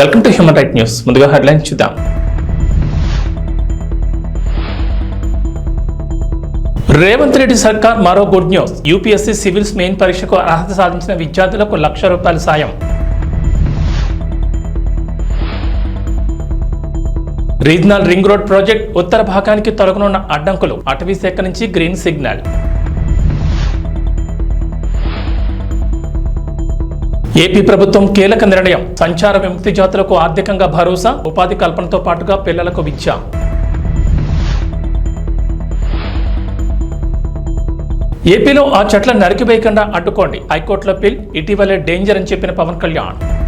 Welcome to human right news ముందుగా headline చూద్దాం. రేవంత్ రెడ్డి సర్కార్ మరో good news UPSC civils main పరీక్షకు అర్హత సాధించిన విద్యార్థులకు లక్ష రూపాయల సాయం. రీజనల్ రింగ్ రోడ్ ప్రాజెక్ట్ ఉత్తర భాగానికి తొలగనున్న అడ్డంకులు. అటవీ శాఖ నుంచి గ్రీన్ సిగ్నల్ ఏపీ ప్రభుత్వం కీలక నిర్ణయం. సంచార విముక్తి జాతులకు ఆర్థికంగా భరోసా ఉపాధి కల్పనతో పాటుగా పిల్లలకు విద్య. ఏపీలో ఆ చెట్ల నరికివేయకుండా అడ్డుకోండి. హైకోర్టులో పిల్ ఇటీవలే డేంజర్ అని చెప్పిన పవన్ కళ్యాణ్.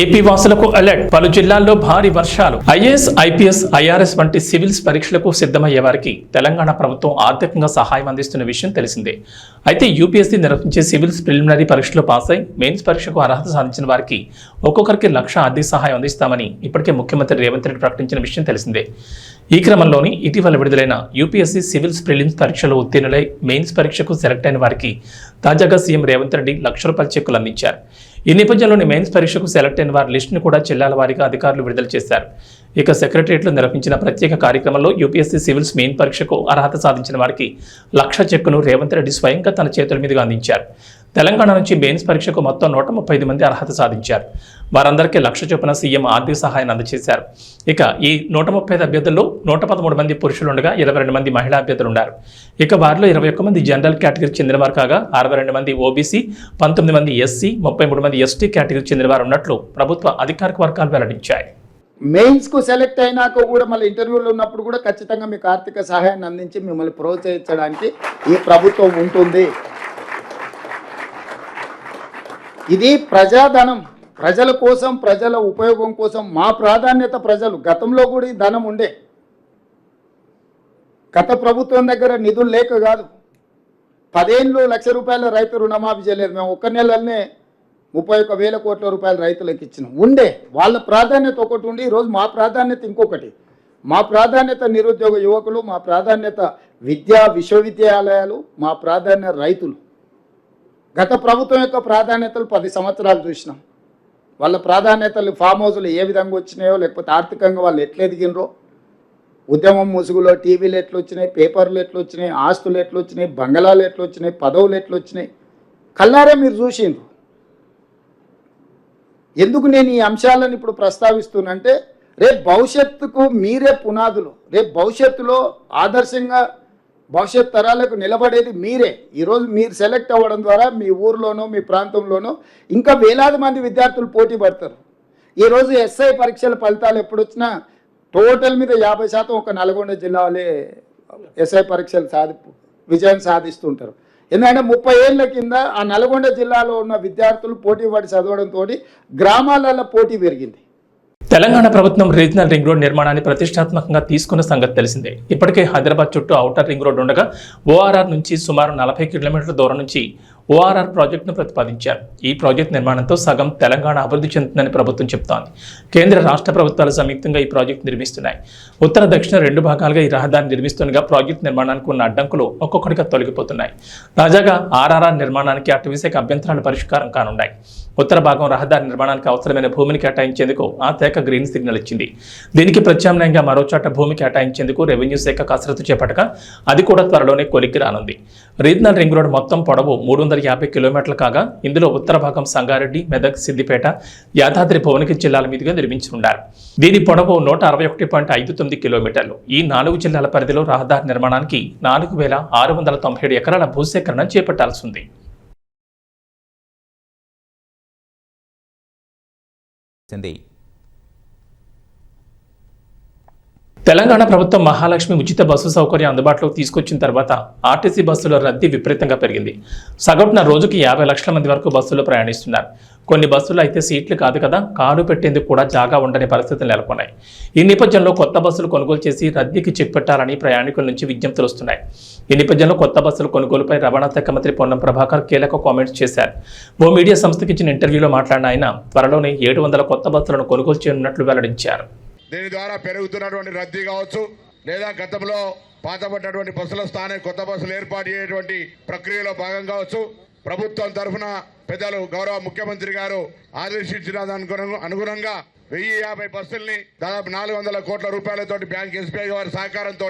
ఏపీ వాసులకు అలర్ట్ పలు జిల్లాల్లో భారీ వర్షాలు. ఐఏఎస్ ఐపీఎస్ ఐఆర్ఎస్ వంటి సివిల్స్ పరీక్షలకు సిద్ధమయ్యే వారికి తెలంగాణ ప్రభుత్వం ఆర్థికంగా సహాయం అందిస్తున్న విషయం తెలిసిందే. అయితే యూపీఎస్సీ నిర్వహించే సివిల్స్ ప్రిలిమినరీ పరీక్షలో పాస్ అయి మెయిన్స్ పరీక్షకు అర్హత సాధించిన వారికి ఒక్కొక్కరికి లక్ష ఆర్థిక సహాయం అందిస్తామని ఇప్పటికే ముఖ్యమంత్రి రేవంత్ రెడ్డి ప్రకటించిన విషయం తెలిసిందే. ఈ క్రమంలోని ఇటీవల విడుదలైన యూపీఎస్సీ సివిల్స్ ప్రిలిమ్స్ పరీక్షలో ఉత్తీర్ణులై మెయిన్స్ పరీక్షకు సెలెక్ట్ అయిన వారికి తాజాగా సీఎం రేవంత్ రెడ్డి లక్ష రూపాయల చెక్కులు అందించారు. ఈ నేపథ్యంలోని మెయిన్స్ పరీక్షకు సెలెక్ట్ అయిన వారి లిస్టును కూడా జిల్లాల వారీగా అధికారులు విడుదల చేశారు. ఇక సెక్రటరియట్లో నిర్వహించిన ప్రత్యేక కార్యక్రమంలో యూపీఎస్సీ సివిల్స్ మెయిన్ పరీక్షకు అర్హత సాధించిన వారికి లక్ష చెక్కును రేవంత్ రెడ్డి స్వయంగా తన చేతుల మీదుగా అందించారు. తెలంగాణ నుంచి మెయిన్స్ పరీక్షకు మొత్తం నూట ముప్పై ఐదు మంది అర్హత సాధించారు. వారందరికీ లక్ష చొప్పున సీఎం ఆర్థిక సహాయాన్ని అందజేశారు. ఇక ఈ నూట ముప్పై ఐదు అభ్యర్థుల్లో నూట పదమూడు మంది పురుషులు ఉండగా ఇరవై రెండు మంది మహిళా అభ్యర్థులు ఉన్నారు ఇక వారిలో ఇరవై ఒక్క మంది జనరల్ కేటగిరీకి చెందినవారు కాగా అరవై రెండు మంది ఓబీసీ పంతొమ్మిది మంది ఎస్సీ ముప్పై మూడు మంది ఎస్టీ కేటగిరీకి చెందినవారు ఉన్నట్లు ప్రభుత్వ అధికారిక వర్గాలు వెల్లడించాయి. మెయిన్స్కు సెలెక్ట్ అయినాక కూడా మళ్ళీ ఇంటర్వ్యూలో ఉన్నప్పుడు కూడా ఖచ్చితంగా మీకు ఆర్థిక సహాయాన్ని అందించి మిమ్మల్ని ప్రోత్సహించడానికి ఈ ప్రభుత్వం ఉంటుంది. ఇది ప్రజాధనం. ప్రజల కోసం ప్రజల ఉపయోగం కోసం మా ప్రాధాన్యత ప్రజలు. గతంలో కూడా ఈ ధనం ఉండే. గత ప్రభుత్వం దగ్గర నిధులు లేక కాదు. పదేళ్ళు లక్ష రూపాయల రైతు రుణమాఫీ చేయలేదు. మేము ఒక్క నెలనే ముప్పై ఒక్క వేల కోట్ల రూపాయలు రైతులకు ఇచ్చినాం. ఉండే. వాళ్ళ ప్రాధాన్యత ఒకటి ఉండి ఈరోజు మా ప్రాధాన్యత ఇంకొకటి. మా ప్రాధాన్యత నిరుద్యోగ యువకులు మా ప్రాధాన్యత విద్యా విశ్వవిద్యాలయాలు మా ప్రాధాన్యత రైతులు. గత ప్రభుత్వం యొక్క ప్రాధాన్యతలు పది సంవత్సరాలు చూసినాం. వాళ్ళ ప్రాధాన్యతలు ఫామ్ హౌజులు ఏ విధంగా వచ్చినాయో లేకపోతే ఆర్థికంగా వాళ్ళు ఎట్లా ఎదిగినరో ఉద్యమం ముసుగులో టీవీలు ఎట్లా వచ్చినాయి పేపర్లు ఎట్లా వచ్చినాయి ఆస్తులు ఎట్లా వచ్చినాయి బంగళాలు ఎట్లా వచ్చినాయి పదవులు ఎట్లా వచ్చినాయి కల్లారే మీరు చూసిండ్రు. ఎందుకు నేను ఈ అంశాలను ఇప్పుడు ప్రస్తావిస్తున్నానంటే రేపు భవిష్యత్తుకు మీరే పునాదులు. రేపు భవిష్యత్తులో ఆదర్శంగా భవిష్యత్ తరాలకు నిలబడేది మీరే. ఈరోజు మీరు సెలెక్ట్ అవ్వడం ద్వారా మీ ఊర్లోనో మీ ప్రాంతంలోనో ఇంకా వేలాది మంది విద్యార్థులు పోటీ పడతారు. ఈరోజు ఎస్ఐ పరీక్షల ఫలితాలు ఎప్పుడొచ్చినా టోటల్ మీద యాభై శాతం ఒక నల్గొండ జిల్లాలే ఎస్ఐ పరీక్షలు సాధి విజయం సాధిస్తుంటారు. ఎందుకంటే ముప్పై ఏళ్ళ కింద ఆ నల్గొండ జిల్లాలో ఉన్న విద్యార్థులు పోటీ పడి చదవడంతో గ్రామాలలో పోటీ పెరిగింది. తెలంగాణ ప్రభుత్వం రీజనల్ రింగ్ రోడ్ నిర్మాణాన్ని ప్రతిష్టాత్మకంగా తీసుకున్న సంగతి తెలిసిందే. ఇప్పటికే హైదరాబాద్ చుట్టూ ఔటర్ రింగ్ రోడ్ ఉండగా ఓఆర్ఆర్ నుంచి సుమారు నలభై కిలోమీటర్ల దూరం నుంచి ఓఆర్ఆర్ ప్రాజెక్టును ప్రతిపాదించారు. ఈ ప్రాజెక్టు నిర్మాణంతో సగం తెలంగాణ అభివృద్ధి చెందుతుందని ప్రభుత్వం చెప్తోంది. కేంద్ర రాష్ట్ర ప్రభుత్వాలు సంయుక్తంగా ఈ ప్రాజెక్టు నిర్మిస్తున్నాయి. ఉత్తర దక్షిణ రెండు భాగాలుగా ఈ రహదారి నిర్మిస్తుండగా ప్రాజెక్టు నిర్మాణానికి ఉన్న అడ్డంకులు ఒక్కొక్కటిగా తొలగిపోతున్నాయి. తాజాగా ఆర్ఆర్ఆర్ నిర్మాణానికి అటవీశాఖ అభ్యంతరాలు పరిష్కారం కానున్నాయి. ఉత్తర భాగం రహదారి నిర్మాణానికి అవసరమైన భూమిని కేటాయించేందుకు ఆ శాఖ గ్రీన్ సిగ్నల్ ఇచ్చింది. దీనికి ప్రత్యామ్నాయంగా మరో చోట భూమి కేటాయించేందుకు రెవెన్యూ శాఖ కసరత్తు చేపట్టగా అది కూడా త్వరలోనే కొలిక్కి రానుంది. రీజనల్ రింగ్ రోడ్ మొత్తం పొడవు మూడు వందల యాభై కిలోమీటర్లు కాగా ఇందులో ఉత్తర భాగం సంగారెడ్డి మెదక్ సిద్దిపేట యాదాద్రి భువనగిరి జిల్లాల మీదుగా నిర్మించనున్నారు. దీని పొడవు నూట అరవై ఒకటి పాయింట్ ఐదు తొమ్మిది కిలోమీటర్లు. ఈ నాలుగు జిల్లాల పరిధిలో రహదారి నిర్మాణానికి నాలుగు వేల ఆరు వందల తొంభై ఏడు ఎకరాల భూసేకరణ చేపట్టాల్సి ఉంది. చేసింది. తెలంగాణ ప్రభుత్వం మహాలక్ష్మి ఉచిత బస్సు సౌకర్యం అందుబాటులోకి తీసుకొచ్చిన తర్వాత ఆర్టీసీ బస్సుల రద్దీ విపరీతంగా పెరిగింది. సగటున రోజుకి యాభై లక్షల మంది వరకు బస్సులో ప్రయాణిస్తున్నారు. కొన్ని బస్సులు అయితే సీట్లు కాదు కదా కారు పెట్టేందుకు కూడా జాగా ఉండని పరిస్థితులు నెలకొన్నాయి. ఈ నేపథ్యంలో కొత్త బస్సులు కొనుగోలు చేసి రద్దీకి చెక్ పెట్టాలని ప్రయాణికుల నుంచి విజ్ఞప్తులు వస్తున్నాయి. ఈ నేపథ్యంలో కొత్త బస్సుల కొనుగోలుపై రవాణా శాఖ మంత్రి పొన్నం ప్రభాకర్ కీలక కామెంట్స్ చేశారు. ఓ మీడియా సంస్థకి ఇచ్చిన ఇంటర్వ్యూలో మాట్లాడిన ఆయన త్వరలోనే ఏడు వందల కొత్త బస్సులను కొనుగోలు చేయనున్నట్లు వెల్లడించారు. దీని ద్వారా పెరుగుతున్నటువంటి రద్దీ కావచ్చు లేదా గతంలో పాతబడ్డటువంటి బస్సుల స్థానం కొత్త బస్సులు ఏర్పాటు చేయటువంటి ప్రక్రియలో భాగం కావచ్చు. ప్రభుత్వం తరఫున పెద్దలు గౌరవ ముఖ్యమంత్రి గారు ఆదేశించిన దానికి అనుగుణంగా వెయ్యి యాభై బస్సుల్ని దాదాపు నాలుగు వందల కోట్ల రూపాయలతో బ్యాంక్ ఎస్బీఐ వారి సహకారంతో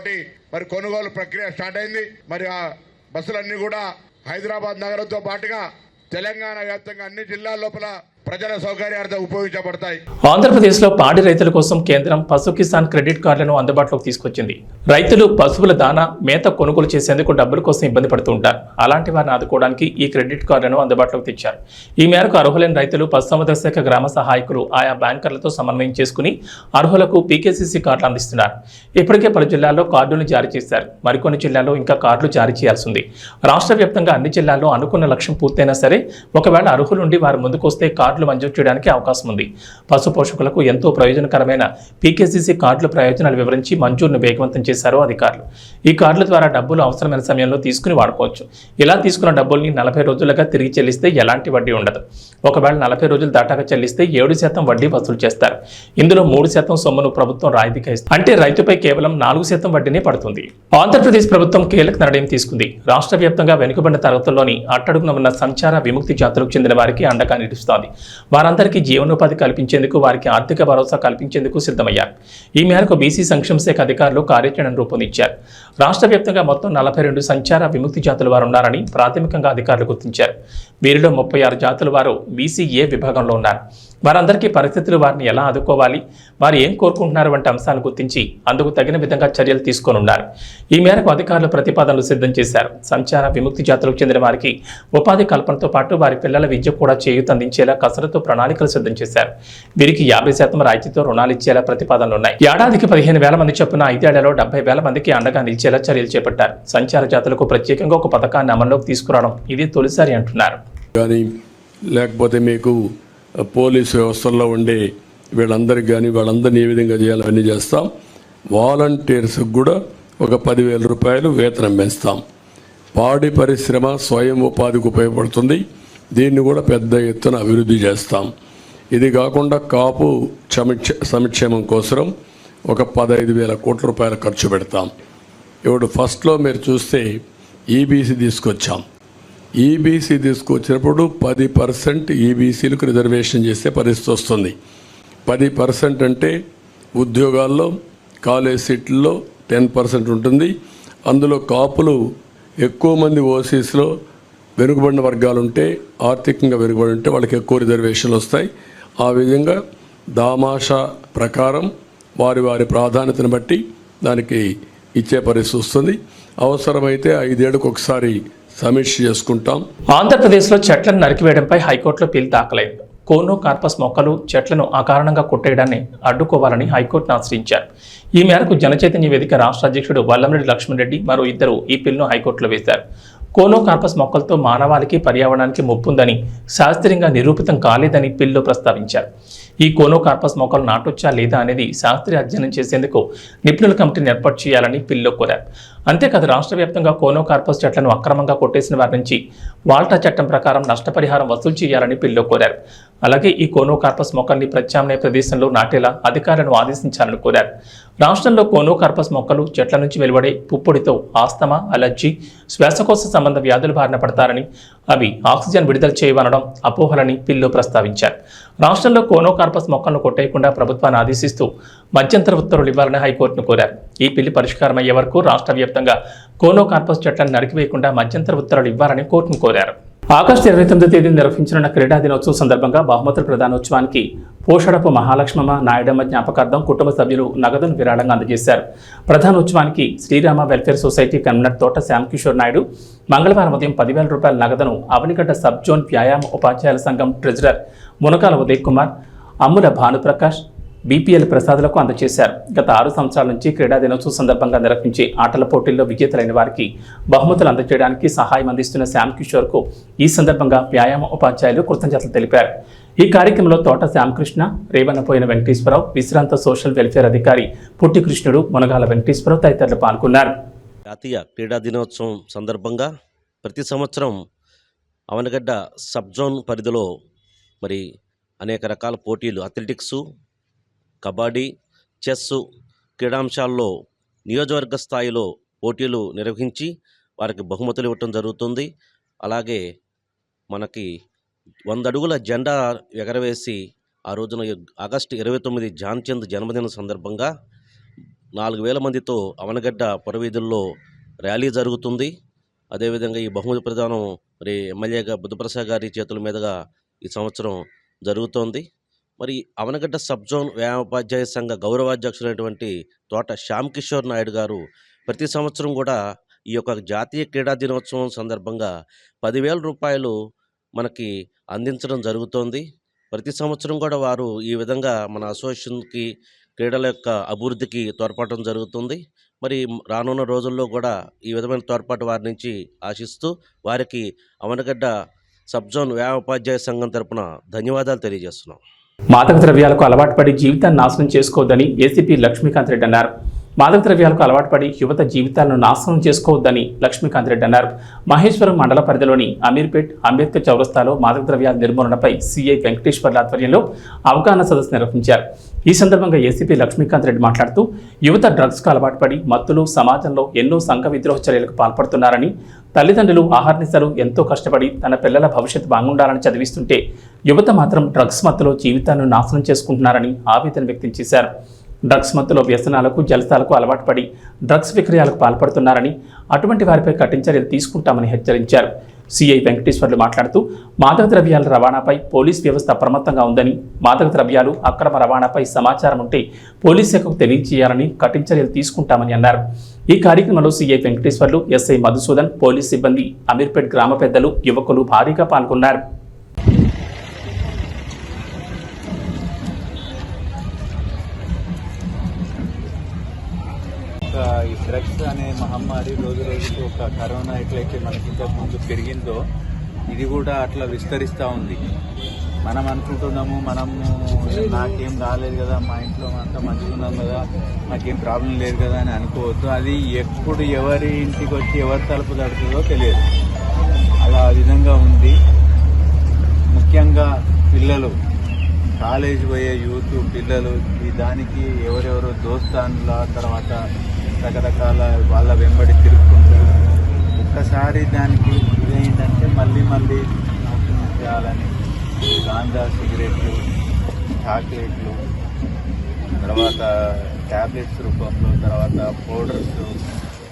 మరి కొనుగోలు ప్రక్రియ స్టార్ట్ అయింది. మరి ఆ బస్సులన్నీ కూడా హైదరాబాద్ నగరంతో పాటుగా తెలంగాణ వ్యాప్తంగా అన్ని జిల్లాల లోపల ప్రజల సౌకర్యార్థం ఉపయోగించబడతాయి. ఆంధ్రప్రదేశ్లో పాడి రైతుల కోసం కేంద్రం పశు కిసాన్ క్రెడిట్ కార్డులను అందుబాటులోకి తీసుకొచ్చింది. రైతులు పశువుల దానా మేత కొనుగోలు చేసేందుకు డబ్బుల కోసం ఇబ్బంది పడుతుంటారు అలాంటి వారిని ఆదుకోవడానికి ఈ క్రెడిట్ కార్డులను అందుబాటులోకి తెచ్చారు. ఈ మేరకు అర్హులైన రైతులు పశుసంవర్ధక శాఖ గ్రామ సహాయకులు ఆయా బ్యాంకర్లతో సమన్వయం చేసుకుని అర్హులకు పీకేసీసీ కార్డులు అందిస్తున్నారు. ఇప్పటికే పలు జిల్లాల్లో కార్డులను జారీ చేశారు. మరికొన్ని జిల్లాల్లో ఇంకా కార్డులు జారీ చేయాల్సి ఉంది. రాష్ట్ర వ్యాప్తంగా అన్ని జిల్లాల్లో అనుకున్న లక్ష్యం పూర్తయినా సరే ఒకవేళ అర్హులుండి వారు ముందుకొస్తే కార్డు కార్డులు మంజూరు చేయడానికి అవకాశం ఉంది. పశు పోషకులకు ఎంతో ప్రయోజనకరమైన పీకేసీసీ కార్డుల ప్రయోజనాలు వివరించి మంజూరును వేగవంతం చేశారు అధికారులు. ఈ కార్డుల ద్వారా డబ్బులు అవసరమైన సమయంలో తీసుకుని వాడుకోవచ్చు. ఇలా తీసుకున్న డబ్బుల్ని నలభై రోజులుగా తిరిగి చెల్లిస్తే ఎలాంటి వడ్డీ ఉండదు. ఒకవేళ నలభై రోజులు దాటాక చెల్లిస్తే ఏడు శాతం వడ్డీ వసూలు చేస్తారు. ఇందులో మూడు శాతం సొమ్మును ప్రభుత్వం రాయితీగా ఇస్తుంది. అంటే రైతుపై కేవలం నాలుగు శాతం వడ్డీనే పడుతుంది. ఆంధ్రప్రదేశ్ ప్రభుత్వం కీలక నిర్ణయం తీసుకుంది. రాష్ట్ర వ్యాప్తంగా వెనుకబడిన తరగతుల్లోని అట్టడుగున ఉన్న సంచార విముక్తి జాతులకు చెందిన వారికి అండగా నిలుస్తోంది. వారందరికీ జీవనోపాధి కల్పించేందుకు వారికి ఆర్థిక భరోసా కల్పించేందుకు సిద్ధమయ్యారు. ఈ మేరకు బీసీ సంక్షేమ శాఖ అధికారులు కార్యాచరణను రూపొందించారు. రాష్ట్ర వ్యాప్తంగా మొత్తం నలభై రెండు సంచార విముక్తి జాతుల వారు ఉన్నారని ప్రాథమికంగా అధికారులు గుర్తించారు. వీరిలో ముప్పై ఆరు జాతుల వారు బీసీఏ విభాగంలో ఉన్నారు. వారందరికీ పరిస్థితులు వారిని ఎలా ఆదుకోవాలి వారు ఏం కోరుకుంటున్నారు వంటి అంశాలను గుర్తించి అందుకు తగిన విధంగా చర్యలు తీసుకొని ఉన్నారు ఈ మేరకు అధికారులు ప్రతిపాదనలు సిద్ధం చేశారు. సంచార విముక్తి జాతులకు చెందిన వారికి ఉపాధి కల్పనతో పాటు వారి పిల్లల విద్య కూడా చేయూత అందించేలా కసరత్తు ప్రణాళికలు సిద్ధం చేశారు. వీరికి యాభై శాతం రాయితీతో రుణాలు ఇచ్చేలా ప్రతిపాదనలు ఉన్నాయి. ఏడాదికి పదిహేను వేల మంది చొప్పున ఐదేళ్ళలో డెబ్బై వేల మందికి అండగా నిలిచేలా చర్యలు చేపట్టారు. సంచార జాతులకు ప్రత్యేకంగా ఒక పథకాన్ని అమల్లోకి తీసుకురావడం ఇది తొలిసారి అంటున్నారు. కానీ లేకపోతే మీకు పోలీస్ వ్యవస్థల్లో ఉండే వీళ్ళందరికీ కానీ వాళ్ళందరినీ ఏ విధంగా చేయాలని చేస్తాం. వాలంటీర్స్కి కూడా ఒక పదివేల రూపాయలు వేతనం పెంచుతాం పాడి పరిశ్రమ స్వయం ఉపాధికి ఉపయోగపడుతుంది. దీన్ని కూడా పెద్ద ఎత్తున అభివృద్ధి చేస్తాం. ఇది కాకుండా కాపు సమిక్ష సంక్షేమం కోసం ఒక పదహైదు వేల కోట్ల రూపాయలు ఖర్చు పెడతాం. ఇప్పుడు ఫస్ట్లో మీరు చూస్తే ఈబీసీ తీసుకొచ్చాం. ఈబీసీ తీసుకొచ్చినప్పుడు పది పర్సెంట్ ఈబీసీలకు రిజర్వేషన్ చేసే పరిస్థితి వస్తుంది. పది పర్సెంట్ అంటే ఉద్యోగాల్లో కాలేజ్ సీట్లలో టెన్ పర్సెంట్ ఉంటుంది. అందులో కాపులు ఎక్కువ మంది ఓసీస్లో వెనుకబడిన వర్గాలు ఉంటే ఆర్థికంగా వెనుకబడి ఉంటే వాళ్ళకి ఎక్కువ రిజర్వేషన్లు వస్తాయి. ఆ విధంగా దామాషా ప్రకారం వారి వారి ప్రాధాన్యతను బట్టి దానికి ఇచ్చే పరిస్థితి వస్తుంది. అవసరమైతే ఐదేళ్ళకు ఒకసారి సమీక్ష చేసుకుంటాం. ఆంధ్రప్రదేశ్లో చెట్లను నరికివేయడంపై హైకోర్టులో పిల్ దాఖలైంది. కోనో కార్పస్ మొక్కలు చెట్లను అకారణంగా కొట్టేయడాన్ని అడ్డుకోవాలని హైకోర్టును ఆశ్రయించారు. ఈ మేరకు జనచైతన్య వేదిక రాష్ట్ర అధ్యక్షుడు వల్లంరెడ్డి లక్ష్మణరెడ్డి మరో ఇద్దరు ఈ పిల్ను హైకోర్టులో వేశారు. కోనో కార్పస్ మొక్కలతో మానవాళికి పర్యావరణానికి ముప్పుందని శాస్త్రీయంగా నిరూపితం కాలేదని పిల్లో ప్రస్తావించారు. ఈ కోనో కార్పస్ మొక్కలు నాటొచ్చా లేదా అనేది శాస్త్రీయ అధ్యయనం చేసేందుకు నిపుణుల కమిటీని ఏర్పాటు చేయాలని పిల్లో కోరారు. అంతేకాదు రాష్ట్ర వ్యాప్తంగా కోనో కార్పస్ చెట్లను అక్రమంగా కొట్టేసిన వారి నుంచి వాల్టా చట్టం ప్రకారం నష్టపరిహారం వసూలు చేయాలని పిల్లో కోరారు. అలాగే ఈ కోనో కార్పస్ మొక్కల్ని ప్రత్యామ్నాయ ప్రదేశంలో నాటేలా అధికారులను ఆదేశించాలని కోరారు. రాష్ట్రంలో కోనో కార్పస్ మొక్కలు చెట్ల నుంచి వెలువడే పుప్పొడితో ఆస్తమా అలర్జీ శ్వాసకోశ సంబంధ వ్యాధులు బారిన పడతారని అవి ఆక్సిజన్ విడుదల చేయవనడం అపోహలని పిల్లో ప్రస్తావించారు. రాష్ట్రంలో కోనో కార్పస్ మొక్కలను కొట్టేయకుండా ప్రభుత్వాన్ని ఆదేశిస్తూ మధ్యంతర ఉత్తర్వులు ఇవ్వాలని హైకోర్టును కోరారు. ఈ పిల్లి పరిష్కారం అయ్యే వరకు రాష్ట్ర వ్యాప్తంగా కోనో కార్పస్ చట్టాన్ని నరికివేయకుండా మధ్యంతర ఉత్తర్వులు ఇవ్వాలని కోర్టును కోరారు. ఆగస్టు ఇరవై తొమ్మిది తేదీ నిర్వహించనున్న క్రీడా దినోత్సవం సందర్భంగా బహుమతుల ప్రధానోత్సవానికి పోషడపు మహాలక్ష్మమ్మ నాయుడమ్మ జ్ఞాపకార్థం కుటుంబ సభ్యులు నగదును విరాళంగా అందజేశారు. ప్రధానోత్సవానికి Srirama welfare society convener Thota Shyamkishore Naidu మంగళవారం ఉదయం పదివేల రూపాయల నగదును అవనిగడ్డ సబ్ జోన్ వ్యాయామ ఉపాధ్యాయుల సంఘం ట్రెజరర్ మునకాల ఉదయ్ కుమార్ అమ్ముల భానుప్రకాష్ బీపీఎల్ ప్రసాదులకు అందజేశారు. గత ఆరు సంవత్సరాల నుంచి క్రీడా దినోత్సవం సందర్భంగా నిర్వహించే ఆటల పోటీల్లో విజేతలైన వారికి బహుమతులు అందజేయడానికి సహాయం అందిస్తున్న శ్యామ్ కిషోర్కు ఈ సందర్భంగా వ్యాయామ ఉపాధ్యాయులు కృతజ్ఞతలు తెలిపారు. ఈ కార్యక్రమంలో తోట శ్యామకృష్ణ రేవన్నపోయిన వెంకటేశ్వరరావు విశ్రాంత సోషల్ వెల్ఫేర్ అధికారి పుట్టి కృష్ణుడు మునగాల వెంకటేశ్వరరావు తదితరులు పాల్గొన్నారు. జాతీయ క్రీడా దినోత్సవం సందర్భంగా ప్రతి సంవత్సరం అవనగడ్డ సబ్ జోన్ పరిధిలో మరి అనేక రకాల పోటీలు అథ్లెటిక్స్ కబడ్డీ చెస్సు క్రీడాంశాల్లో నియోజకవర్గ స్థాయిలో పోటీలు నిర్వహించి వారికి బహుమతులు ఇవ్వటం జరుగుతుంది. అలాగే మనకి వంద అడుగుల జెండా ఎగరవేసి ఆ రోజున ఆగస్టు ఇరవై తొమ్మిది జాన్చంద్ జన్మదిన సందర్భంగా నాలుగు వేల మందితో అవనగడ్డ పురవీధుల్లో ర్యాలీ జరుగుతుంది. అదేవిధంగా ఈ బహుమతి ప్రదానం మరి ఎమ్మెల్యేగా బుద్ధప్రసాద్ గారి చేతుల మీదుగా ఈ సంవత్సరం జరుగుతోంది. మరి అవనగడ్డ సబ్ జోన్ వ్యాయామోపాధ్యాయ సంఘ గౌరవాధ్యక్షులైనటువంటి తోట శ్యామ్ కిషోర్ నాయుడు గారు ప్రతి సంవత్సరం కూడా ఈ యొక్క జాతీయ క్రీడా దినోత్సవం సందర్భంగా పదివేల రూపాయలు మనకి అందించడం జరుగుతోంది. ప్రతి సంవత్సరం కూడా వారు ఈ విధంగా మన అసోసియేషన్కి క్రీడల యొక్క అభివృద్ధికి తోడ్పడటం జరుగుతుంది. మరి రానున్న రోజుల్లో కూడా ఈ విధమైన తోడ్పాటు వారి నుంచి ఆశిస్తూ వారికి అవనగడ్డ సబ్ జోన్ సంఘం తరపున ధన్యవాదాలు తెలియజేస్తున్నాం. మాదక ద్రవ్యాలకు అలవాటు పడి జీవితాన్ని నాశనం చేసుకోవద్దని ఏసీపీ లక్ష్మీకాంత్ రెడ్డి అన్నారు. మాదక ద్రవ్యాలకు అలవాటు పడి యువత జీవితాలను నాశనం చేసుకోవద్దని లక్ష్మీకాంత్ రెడ్డి అన్నారు. మహేశ్వరం మండల పరిధిలోని అమీర్పేట్ అంబేద్కర్ చౌరస్తాలో మాదక ద్రవ్యాల నిర్మూలనపై సీఐ వెంకటేశ్వర్ల ఆధ్వర్యంలో అవగాహన సదస్సు నిర్వహించారు. ఈ సందర్భంగా ఏసీపీ లక్ష్మీకాంత్ రెడ్డి మాట్లాడుతూ యువత డ్రగ్స్కు అలవాటు పడి మత్తులు సమాజంలో ఎన్నో సంఘ విద్రోహ చర్యలకు పాల్పడుతున్నారని తల్లిదండ్రులు ఆహార్నిశలు ఎంతో కష్టపడి తన పిల్లల భవిష్యత్తు బాగుండాలని చదివిస్తుంటే యువత మాత్రం డ్రగ్స్ మత్తులో జీవితాన్ని నాశనం చేసుకుంటున్నారని ఆవేదన వ్యక్తం చేశారు. డ్రగ్స్ మత్తులో వ్యసనాలకు జలసాలకు అలవాటు పడి డ్రగ్స్ విక్రయాలకు పాల్పడుతున్నారని అటువంటి వారిపై కఠిన చర్యలు తీసుకుంటామని హెచ్చరించారు. సిఐ వెంకటేశ్వర్లు మాట్లాడుతూ మాదక ద్రవ్యాల రవాణాపై పోలీస్ వ్యవస్థ అప్రమత్తంగా ఉందని మాదక ద్రవ్యాలు అక్రమ రవాణాపై సమాచారం ఉంటే పోలీస్ శాఖకు తెలియజేయాలని కఠిన చర్యలు తీసుకుంటామని అన్నారు. ఈ కార్యక్రమంలో CI Venkateswarlu SI Madhusudan police సిబ్బంది అమీర్పేట్ గ్రామ పెద్దలు యువకులు భారీగా పాల్గొన్నారు. ఈ డ్రగ్స్ అనే మహమ్మారి రోజు రోజుకి ఒక కరోనా ఎట్లయితే మనకి ఇంతకు ముందు పెరిగిందో ఇది కూడా అట్లా విస్తరిస్తూ ఉంది. మనం అనుకుంటున్నాము మనము నాకేం రాలేదు కదా మా ఇంట్లో అంతా మంచిగా ఉన్నాం కదా నాకేం ప్రాబ్లం లేదు కదా అని అనుకోవద్దు. అది ఎప్పుడు ఎవరి ఇంటికి వచ్చి ఎవరి తలుపు తడుతుందో తెలియదు. అలా ఆ విధంగా ఉంది. ముఖ్యంగా పిల్లలు కాలేజ్ పోయే యూత్ పిల్లలు ఈ దానికి ఎవరెవరు దోస్తాన్ల తర్వాత రకరకాల వాళ్ళ వెంబడి తిరుగుతుంటారు ఒక్కసారి దానికి ఇదేంటంటే మళ్ళీ మళ్ళీ చేయాలని గాంజా సిగరెట్లు చాక్లెట్లు తర్వాత ట్యాబ్లెట్స్ రూపంలో తర్వాత పౌడర్స్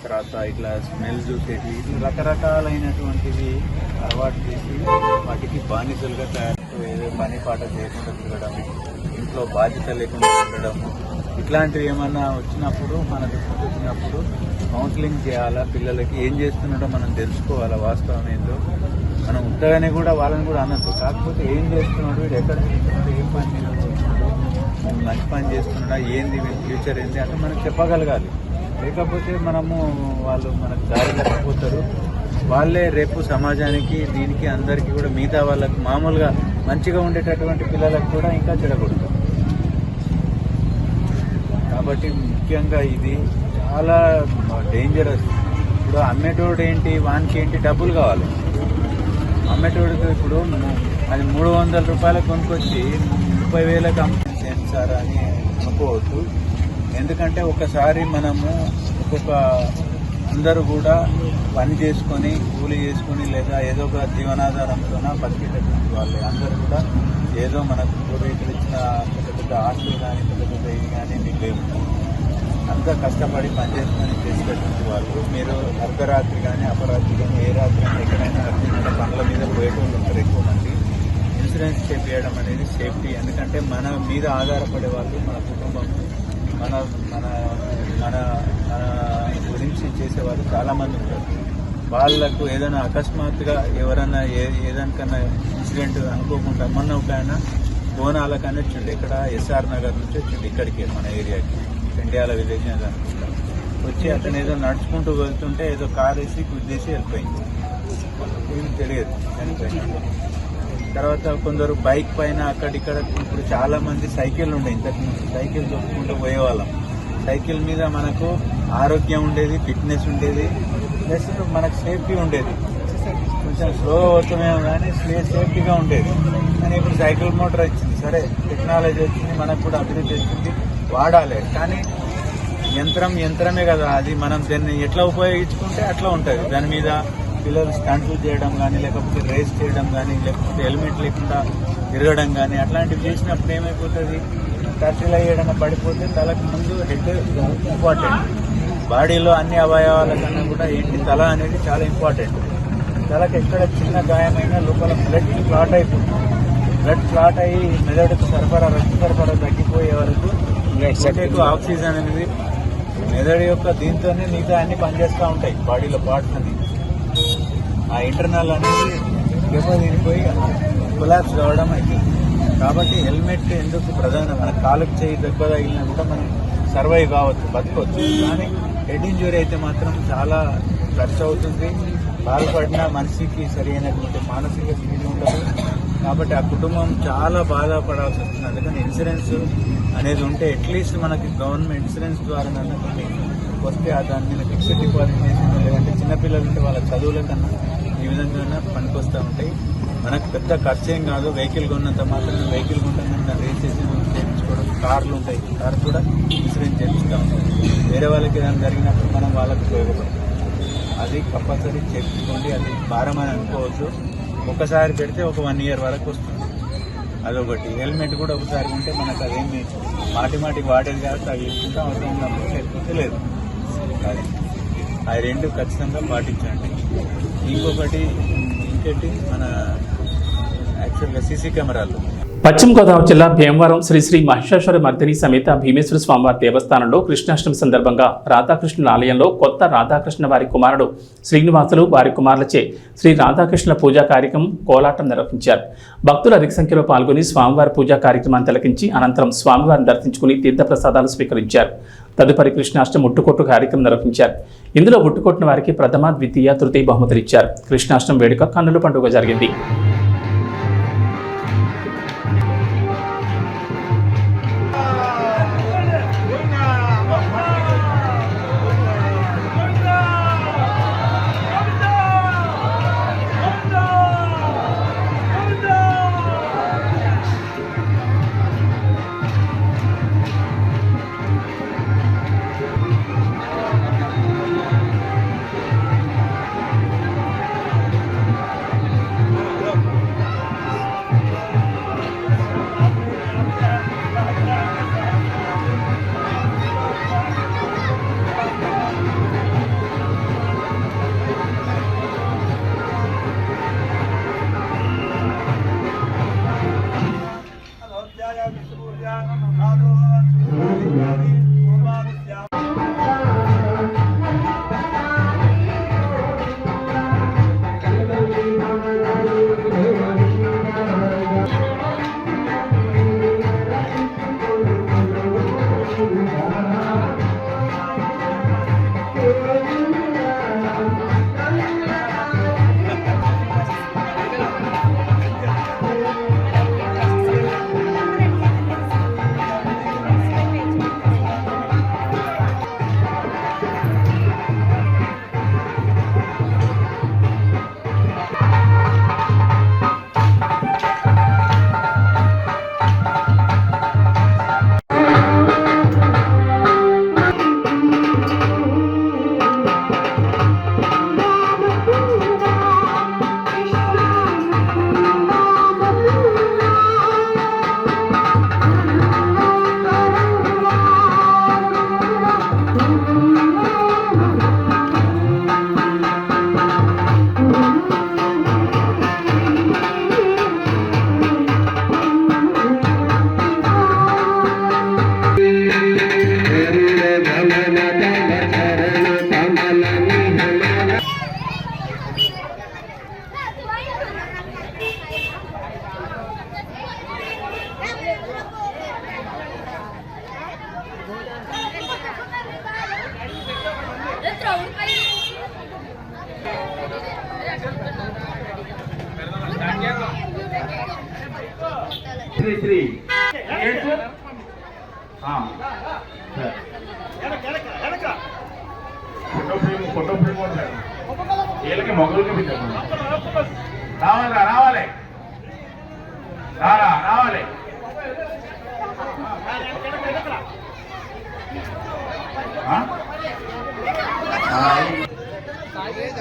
తర్వాత ఇట్లా స్మెల్ చూసేటి ఇట్లా రకరకాలైనటువంటివి అలవాటు చేసి వాటికి బానిసలుగా తయారు ఏదో పని పాట చేయకుండా తిరగడం ఇంట్లో బాధ్యత లేకుండా ఉండడం ఇట్లాంటివి ఏమన్నా వచ్చినప్పుడు మన దృష్టికి వచ్చినప్పుడు కౌన్సిలింగ్ చేయాలా? పిల్లలకి ఏం చేస్తున్నాడో మనం తెలుసుకోవాలా? వాస్తవం ఏంటో మనం ఉత్తగానే కూడా వాళ్ళని కూడా అనొద్దు. కాకపోతే ఏం చేస్తున్నాడు? వీడు ఎక్కడ చేస్తున్నాడు? ఏం పని చేస్తున్నాడు? మంచి పని చేస్తున్నాడా? ఏంది? ఫ్యూచర్ ఏంది? అంటే మనకు చెప్పగలగాలి. లేకపోతే మనము వాళ్ళు మనకు దారి తప్పిపోతారు. వాళ్ళే రేపు సమాజానికి దీనికి అందరికీ కూడా మిగతా వాళ్ళకి మామూలుగా మంచిగా ఉండేటటువంటి పిల్లలకు కూడా ఇంకా చెడగొడతారు కాబట్టి ముఖ్యంగా ఇది చాలా డేంజరస్ ఇప్పుడు అమ్మేటోడు ఏంటి? వానికి ఏంటి? డబ్బులు కావాలి. అమ్మేటోడికి ఇప్పుడు అది మూడు వందల రూపాయలకు కొనుక్కొచ్చి ముప్పై వేలకు అమ్ముతుంది సార్ అని అనుకోవద్దు. ఎందుకంటే ఒకసారి మనము ఒక్కొక్క అందరూ కూడా పని చేసుకొని కూలి చేసుకొని లేదా ఏదో ఒక జీవనాధారంతో బతికేటటువంటి వాళ్ళు. అందరూ కూడా ఏదో మనకు పూర్వీకులు ఇచ్చిన పెద్ద ఆస్తులు కానీ పెద్ద పెద్ద ఇవి కానీ మీకు లేవు. అంతా కష్టపడి పనిచేసుకొని చేసేటటువంటి వాళ్ళు మీరు అర్ధరాత్రి కానీ అపరాత్రి కానీ ఏ రాత్రి కానీ ఎక్కడైనా అర్జెంట్ పనుల మీద పోయేటోళ్ళు ఉంటారు ఎక్కువ మంది. ఇన్సూరెన్స్ చేపించడం అనేది సేఫ్టీ ఎందుకంటే మన మీద ఆధారపడే వాళ్ళు మన కుటుంబం. మన మన మన మన గురించి చేసేవాళ్ళు చాలామంది ఉంటారు. వాళ్ళకు ఏదైనా అకస్మాత్తుగా ఎవరైనా ఏ ఏదానికన్నా ఇన్సిడెంట్ అనుకోకుండా మొన్న ఒక ఆయన బోనాలకని వచ్చిండు ఇక్కడ ఎస్ఆర్ నగర్ నుంచి వచ్చిండు ఇక్కడికి మన ఏరియాకి. ఇండియాలో విలేజ్ అని అనుకుంటా వచ్చి అతను ఏదో నడుచుకుంటూ వెళ్తుంటే ఏదో కార్ వేసి గుద్దేసి వెళ్ళిపోయింది. ఏం తెలియదు. చనిపోయింది తర్వాత కొందరు బైక్ పైన అక్కడిక్కడ ఇప్పుడు చాలా మంది సైకిల్ ఉండే. ఇంతకు ముందు సైకిల్ తొక్కుకుంటూ పోయేవాళ్ళం. సైకిల్ మీద మనకు ఆరోగ్యం ఉండేది ఫిట్నెస్ ఉండేది ప్లస్ మనకు సేఫ్టీ ఉండేది. కొంచెం స్లోగా పోతామేమో కానీ సేఫ్టీగా ఉండేది. కానీ ఇప్పుడు సైకిల్ మోటార్ వచ్చింది. సరే టెక్నాలజీ వచ్చింది మనకు కూడా అభివృద్ధి వచ్చింది వాడాలి. కానీ యంత్రం యంత్రమే కదా. అది మనం దాన్ని ఎట్లా ఉపయోగించుకుంటే అట్లా ఉంటుంది. దాని మీద పిల్లలు స్టంట్లు చేయడం కానీ లేకపోతే రేస్ చేయడం కానీ లేకపోతే హెల్మెట్ లేకుండా తిరగడం కానీ అట్లాంటివి చేసినప్పుడు ఏమైపోతుంది? టర్టిల్ అయ్యేడన్నా పడిపోతే తలకు ముందు హెడ్ ఇంపార్టెంట్ బాడీలో అన్ని అవయవాల కన్నా కూడా ఏంటి? తల అనేది చాలా ఇంపార్టెంట్ తలకు ఎక్కడ చిన్న గాయమైనా లోపల బ్లడ్ క్లాట్ అయిపోతుంది. బ్లడ్ క్లాట్ అయ్యి మెదడుకు సరఫరా రక్త సరఫరా తగ్గిపోయే వరకు మెదడుకు ఆక్సిజన్ అనేది మెదడు యొక్క దీంతోనే మిగతా అన్ని పనిచేస్తూ ఉంటాయి బాడీలో పార్ట్స్ అన్ని. ఆ ఇంటర్నల్ అనేది దెబ్బతినిపోయి కొలాప్స్ కావడం అవుతుంది కాబట్టి హెల్మెట్ ఎందుకు ప్రధానం? మన కాలుకు చేయి దెబ్బ తగిలినా కూడా మనం సర్వైవ్ కావచ్చు బతకొచ్చు కానీ హెడ్ ఇంజురీ అయితే మాత్రం చాలా ఖర్చు అవుతుంది. బాధపడిన మనిషికి సరైనటువంటి మానసిక స్థితి ఉండదు. కాబట్టి ఆ కుటుంబం చాలా బాధపడాల్సి వస్తుంది. అందుకని ఇన్సూరెన్స్ అనేది ఉంటే అట్లీస్ట్ మనకి గవర్నమెంట్ ఇన్సూరెన్స్ ద్వారా కొన్ని వస్తే ఆ దాని మీద ఫిక్స్డ్ డిపాజిట్ చేసి లేదంటే చిన్నపిల్లలు ఉంటే వాళ్ళ చదువుల కన్నా ఈ విధంగా పనికొస్తూ ఉంటాయి. మనకు పెద్ద ఖర్చు ఏం కాదు. వెహికల్ కొన్నంత మాత్రమే వెహికల్ కొంటాం దాన్ని రిజిస్ట్రేషన్ చేయించుకోవడం. కార్లు ఉంటాయి. కార్ కూడా ఇన్సూరెన్స్ చేపిస్తూ ఉంటాయి. వేరే వాళ్ళకి ఏదైనా జరిగినప్పుడు మనం వాళ్ళకి ఉపయోగపడతాం అది కంపల్సరీ చెప్పుకోండి అది భారం అని అనుకోవచ్చు ఒకసారి పెడితే ఒక వన్ ఇయర్ వరకు వస్తుంది. అదొకటి. హెల్మెట్ కూడా ఒకసారి ఉంటే మనకు అదేమి మాటి మాటికి వాడేది కాబట్టి అవి వేసుకుంటాం అవసరం ఉన్నప్పుడు లేకపోతే లేదు. అది. ఆ రెండు ఖచ్చితంగా పాటించండి. ఇంకొకటి ఇంకేంటి? మన యాక్చువల్గా సీసీ కెమెరాలు. పశ్చిమ గోదావరి జిల్లా భీమవరం శ్రీ శ్రీ మర్దిని సమేత భీమేశ్వర స్వామివారి దేవస్థానంలో కృష్ణాష్టమి సందర్భంగా రాధాకృష్ణుల ఆలయంలో కొత్త రాధాకృష్ణ వారి కుమారుడు శ్రీనివాసులు వారి కుమారులచే శ్రీ రాధాకృష్ణ పూజా కార్యక్రమం కోలాటం నిర్వహించారు. భక్తులు అధిక సంఖ్యలో పాల్గొని స్వామివారి పూజా కార్యక్రమాన్ని తిలకించి అనంతరం స్వామివారిని దర్శించుకుని తీర్థప్రసాదాలు స్వీకరించారు. తదుపరి కృష్ణాష్టమి ముట్టుకొట్టు కార్యక్రమం నిర్వహించారు. ఇందులో ముట్టుకొట్టిన వారికి ప్రథమ ద్వితీయ తృతీయ బహుమతులు ఇచ్చారు. కృష్ణాష్టమి వేడుక కన్నుల పండుగ జరిగింది.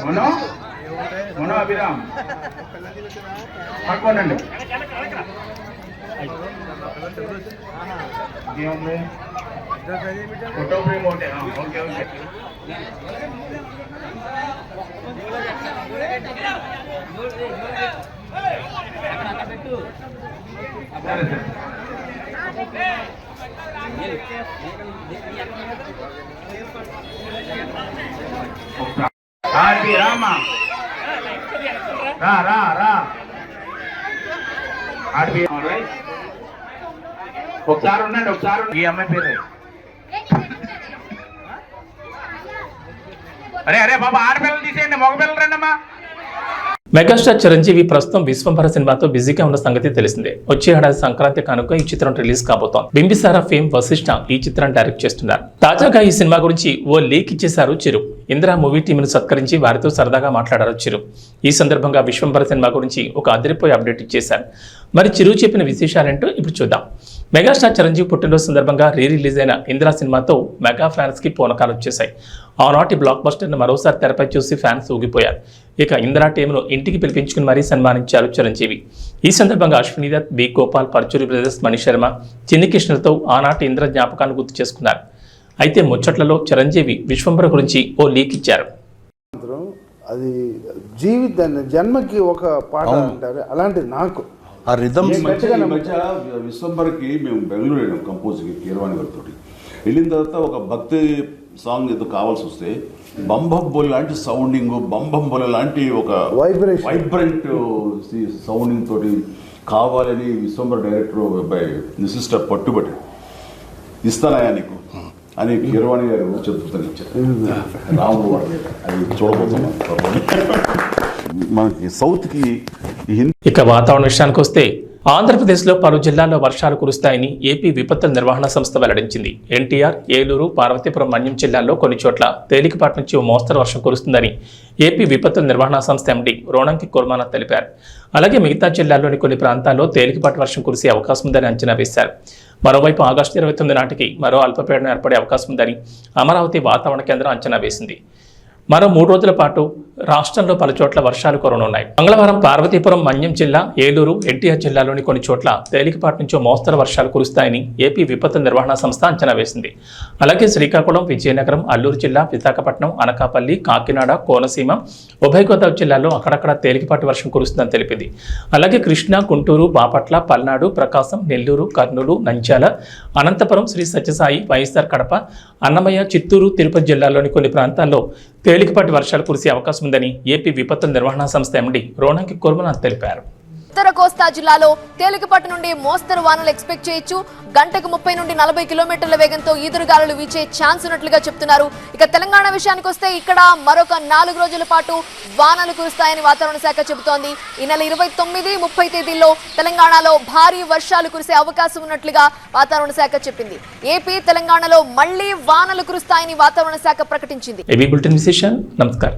మనో? మనో అభిరామ్. పట్టుకోండి ఫోటో ఫ్రేమ్ ఒకటే. Okay okay. సరే సరే. ఆర్పి రామా. రా రా రా. ఆర్పి ఒకసారి ఉండండి ఒకసారి ఈ అమ్మాయి పేరు అరే అరే బాబా ఆడపిల్లలు తీసేయండి మగపిల్లలు రండి అమ్మా మెగాస్టార్ చిరంజీవి ప్రస్తుతం విశ్వంభర సినిమాతో బిజీగా ఉన్న సంగతి తెలిసిందే. వచ్చే ఏడాది సంక్రాంతి కనుక ఈ చిత్రం రిలీజ్ కాబోతోంది. బింబిసారా ఫేమ్ వశిష్ఠ ఈ చిత్రం డైరెక్ట్ చేస్తున్నారు. తాజాగా ఈ సినిమా గురించి ఓ లీక్ ఇచ్చేశారు చిరు. ఇందిరా మూవీ టీంను సత్కరించి వారితో సరదాగా మాట్లాడారు చిరు. ఈ సందర్భంగా విశ్వంభర సినిమా గురించి ఒక అదిరిపోయి అప్డేట్ ఇచ్చేశారు. మరి చిరు చెప్పిన విశేషాలేంటో ఇప్పుడు చూద్దాం. మెగాస్టార్ చిరంజీవి పుట్టినరోజు సందర్భంగా రీ రిలీజ్ అయిన ఇందిరా సినిమాతో మెగా ఫ్యాన్స్కి పూనకాలు వచ్చేశాయి. ఆనాటి బ్లాక్ బస్టర్ను మరోసారి తెరపై చూసి ఫ్యాన్స్ ఊగిపోయారు. ఇక ఇందిరా టీంను ఇంటికి పిలిపించుకుని మరీ సన్మానించారు చిరంజీవి. ఈ సందర్భంగా అశ్విని దత్ బి గోపాల్ పర్చూరి బ్రదర్స్ మణి శర్మ చిన్ని కృష్ణలతో ఆనాటి ఇందిర జ్ఞాపకాన్ని గుర్తు చేసుకున్నారు. అయితే ముచ్చట్లలో చిరంజీవి విశ్వంబర గురించి ఓ లీక్ ఇచ్చారు. అది జీవితాన్ని జన్మకి ఒక పాట అంటారు. అలాంటిది నాకు. ఆ ఈ మధ్య విశ్వంబర్కి మేము బెంగళూరు వెళ్ళాం కంపోజ్కి కీరవాణి గారితో వెళ్ళిన తర్వాత ఒక భక్తి సాంగ్ ఏదో కావాల్సి వస్తే బంబంబొలి లాంటి సౌండింగ్ బంబంబొలి లాంటి ఒక Vibration. వైబ్రెంట్ సౌండింగ్ తోటి కావాలని విశ్వంబర్ డైరెక్టర్ అబ్బాయి నిసిస్టర్ పట్టుబట్టి ఇస్తానయా నీకు? అని కీరవాణి గారు చతుర్థం ఇచ్చారు. రాముడు వాడు అది చూడబోతున్నాం. మనకి సౌత్కి ఇక వాతావరణ విషయానికి వస్తే ఆంధ్రప్రదేశ్లో పలు జిల్లాల్లో వర్షాలు కురుస్తాయని ఏపీ విపత్తుల నిర్వహణ సంస్థ వెల్లడించింది. ఎన్టీఆర్ ఏలూరు పార్వతీపురం మన్యం జిల్లాల్లో కొన్ని చోట్ల తేలికపాటి నుంచి ఓ మోస్తరు వర్షం కురుస్తుందని ఏపీ విపత్తుల నిర్వహణ సంస్థ ఎండి రోణంకి కుర్మానా తెలిపారు. అలాగే మిగతా జిల్లాల్లోని కొన్ని ప్రాంతాల్లో తేలికపాటి వర్షం కురిసే అవకాశం ఉందని అంచనా వేశారు. మరోవైపు ఆగస్టు ఇరవై తొమ్మిది నాటికి మరో అల్పపీడనం ఏర్పడే అవకాశం ఉందని అమరావతి వాతావరణ కేంద్రం అంచనా వేసింది. మరో మూడు రోజుల పాటు రాష్ట్రంలో పలు చోట్ల వర్షాలు కురనున్నాయి. మంగళవారం పార్వతీపురం మన్యం జిల్లా ఏలూరు ఎన్టీఆర్ జిల్లాలోని కొన్ని చోట్ల తేలికపాటి నుంచి మోస్తరు వర్షాలు కురుస్తాయని ఏపీ విపత్తు నిర్వహణ సంస్థ అంచనా వేసింది. అలాగే శ్రీకాకుళం విజయనగరం అల్లూరు జిల్లా విశాఖపట్నం అనకాపల్లి కాకినాడ కోనసీమ ఉభయ గోదావరి జిల్లాల్లో అక్కడక్కడ తేలికపాటి వర్షం కురుస్తుందని తెలిపింది. అలాగే కృష్ణా గుంటూరు బాపట్ల పల్నాడు ప్రకాశం నెల్లూరు కర్నూలు నంద్యాల అనంతపురం శ్రీ సత్యసాయి వైఎస్ఆర్ కడప అన్నమయ్య చిత్తూరు తిరుపతి జిల్లాలోని కొన్ని ప్రాంతాల్లో తేలికపాటి వర్షాలు కురిసే అవకాశం ఉందని ఏపీ విపత్తు నిర్వహణ సంస్థ ఎండి రోణంకి కుర్మనాథ్ తెలిపారు. ఉత్తర కోస్తా జిల్లాలో తేలికపాటి నుండి మోస్తరు వానలు ఎక్స్పెక్ట్ చేయొచ్చు. గంటకు ముప్పై నుండి నలభై కిలోమీటర్ల వేగంతో ఈదురుగాలులు వీచే ఛాన్స్ ఉన్నట్లుగా చెప్తున్నారు. ఇక తెలంగాణ విషయానికి వస్తే ఇక్కడ మరొక నాలుగు రోజుల పాటు వానలు కురుస్తాయని వాతావరణ శాఖ చెబుతోంది. ఈ నెల ఇరవై తొమ్మిది ముప్పై తేదీల్లో తెలంగాణలో భారీ వర్షాలు కురిసే అవకాశం ఉన్నట్లుగా వాతావరణ శాఖ చెప్పింది. ఏపీ తెలంగాణలో మళ్ళీ వానలు కురుస్తాయని వాతావరణ శాఖ ప్రకటించింది. నమస్కారం.